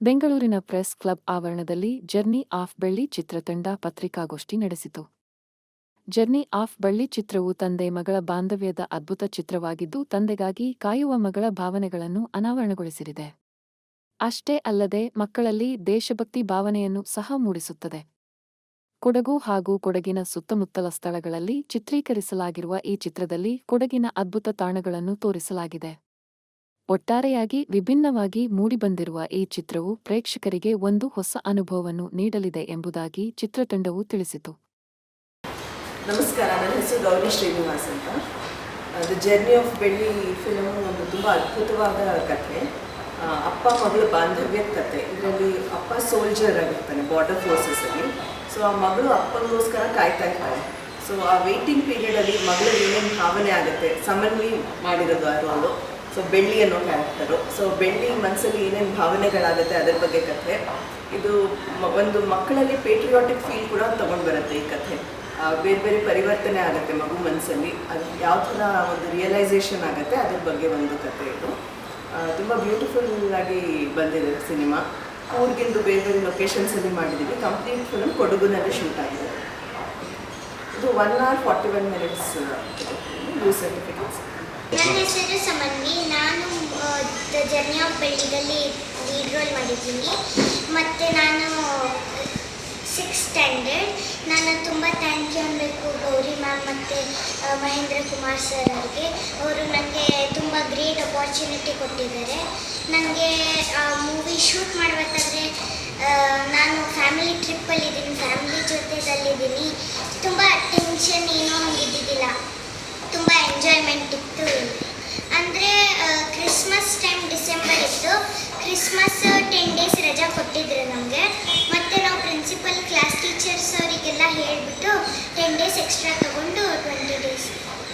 ಬೆಂಗಳೂರಿನ press club ಆವರಣದಲ್ಲಿ journey of Belli ಚಿತ್ರತಂಡ ಪತ್ರಿಕಾಗೋಷ್ಠಿ ನಡೆಸಿತು. ಜರ್ನಿ ಆಫ್ ಬಳ್ಳಿ ಚಿತ್ರವು ತಂದೆ ಮಗಳ ಬಾಂಧವ್ಯದ ಅದ್ಭುತ ಚಿತ್ರವಾಗಿದ್ದು, ತಂದೆಗಾಗಿ ಕಾಯುವ ಮಗಳ ಭಾವನೆಗಳನ್ನು ಅನಾವರಣಗೊಳಿಸಿದೆ. ಅಷ್ಟೇ ಅಲ್ಲದೆ, ಮಕ್ಕಳಲ್ಲಿ ದೇಶಭಕ್ತಿ ಭಾವನೆಯನ್ನು ಸಹ ಮೂಡಿಸುತ್ತದೆ. ಕೊಡಗು ಹಾಗೂ ಕೊಡಗಿನ ಸುತ್ತಮುತ್ತಲ ಸ್ಥಳಗಳಲ್ಲಿ ಚಿತ್ರೀಕರಿಸಲಾಗಿರುವ ಈ ಚಿತ್ರದಲ್ಲಿ ಕೊಡಗಿನ ಅದ್ಭುತ ತಾಣಗಳನ್ನು ತೋರಿಸಲಾಗಿದೆ. ಒಟ್ಟಾರೆಯಾಗಿ ವಿಭಿನ್ನವಾಗಿ ಮೂಡಿಬಂದಿರುವ ಈ ಚಿತ್ರವು ಪ್ರೇಕ್ಷಕರಿಗೆ ಒಂದು ಹೊಸ ಅನುಭವವನ್ನು ನೀಡಲಿದೆ ಎಂಬುದಾಗಿ ಚಿತ್ರತಂಡವು ತಿಳಿಸಿತು. ನಮಸ್ಕಾರ, ನನ್ನ ಹೆಸರು ಗೌರಿ ಶ್ರೀನಿವಾಸ್ ಅಂತ. The journey of Belli film ಒಂದು ತುಂಬ ಅದ್ಭುತವಾದ ಕಥೆ. ಅಪ್ಪ ಮಗಳ ಬಾಂಧವ್ಯದ ಕತೆ ಇದರಲ್ಲಿ ಅಪ್ಪ ಸೋಲ್ಜರ್ ಆಗಿರ್ತಾನೆ ಬಾರ್ಡರ್ ಫೋರ್ಸಸಲ್ಲಿ ಸೊ ಆ ಮಗಳು ಅಪ್ಪನಿಗೋಸ್ಕರ ಕಾಯ್ತಾ ಇರ್ತಾಳೆ. ಸೊ ಆ ವೇಟಿಂಗ್ ಪೀರಿಯಡಲ್ಲಿ ಮಗಳು ಏನೇನು ಭಾವನೆ ಆಗುತ್ತೆ ಸಮನ್ವಿ ಮಾಡಿರೋದು ಆ ರೋಲು ಸೊ ಬೆಳ್ಳಿ ಅನ್ನೋ ಕ್ಯಾರೆಕ್ಟರು ಸೊ ಬೆಳ್ಳಿ ಮನಸ್ಸಲ್ಲಿ ಏನೇನು ಭಾವನೆಗಳಾಗುತ್ತೆ ಅದರ ಬಗ್ಗೆ ಕಥೆ. ಇದು ಒಂದು ಮಕ್ಕಳಲ್ಲಿ ಪೇಟ್ರಿಯಾಟಿಕ್ ಫೀಲ್ ಕೂಡ ತೊಗೊಂಡು ಬರುತ್ತೆ ಈ ಕಥೆ. ಬೇರೆ ಬೇರೆ ಪರಿವರ್ತನೆ ಆಗುತ್ತೆ ಮಗು ಮನಸ್ಸಲ್ಲಿ ಅದು ಯಾವ ಥರ ಒಂದು ರಿಯಲೈಸೇಷನ್ ಆಗುತ್ತೆ ಅದ್ರ ಬಗ್ಗೆ ಒಂದು ಕಥೆ ಇದು. ತುಂಬ ಬ್ಯೂಟಿಫುಲ್ ಆಗಿ ಬಂದಿದೆ ಸಿನಿಮಾ. ಊರಿಗಿಂದು ಬೇರೆ ಬೇರೆ ಲೊಕೇಶನ್ಸಲ್ಲಿ ಮಾಡಿದ್ದೀವಿ ಕಂಪ್ಲೀಟ್ ಫಿಲಮ್ ಕೊಡಗುನಲ್ಲಿ ಶೂಟ್ ಆಗಿದೆ. ಇದು one hour forty one minutes certificates ನನ್ನ ಹೆಸರು ಸಮನ್ವಿ. ನಾನು ಜರ್ನಿ ಆಫ್ ಬೆಳ್ಳಿಗಲ್ಲಿ ಲೀಡ್ ರೋಲ್ ಮಾಡಿದ್ದೀನಿ. ಮತ್ತು ನಾನು ಸಿಕ್ಸ್ ಸ್ಟ್ಯಾಂಡರ್ಡ್ ನಾನು ತುಂಬ ಥ್ಯಾಂಕ್ ಯು ಅನ್ನಬೇಕು ಗೌರಿ ಮ್ಯಾಮ್ ಮತ್ತು ಮಹೇಂದ್ರ ಕುಮಾರ್ ಸರ್ ಅವರಿಗೆ. ಅವರು ನನಗೆ ತುಂಬ ಗ್ರೇಟ್ ಅಪಾರ್ಚುನಿಟಿ ಕೊಟ್ಟಿದ್ದಾರೆ. ನನಗೆ movie shoot Christmas ten days ರಜಾ ಕೊಟ್ಟಿದ್ರು ನಮಗೆ. ಮತ್ತು ನಾವು ಪ್ರಿನ್ಸಿಪಲ್ ಕ್ಲಾಸ್ ಟೀಚರ್ಸ್ ಅವರಿಗೆಲ್ಲ ಹೇಳಿಬಿಟ್ಟು ಟೆನ್ ಡೇಸ್ ಎಕ್ಸ್ಟ್ರಾ ತೊಗೊಂಡು ಟ್ವೆಂಟಿ ಡೇಸ್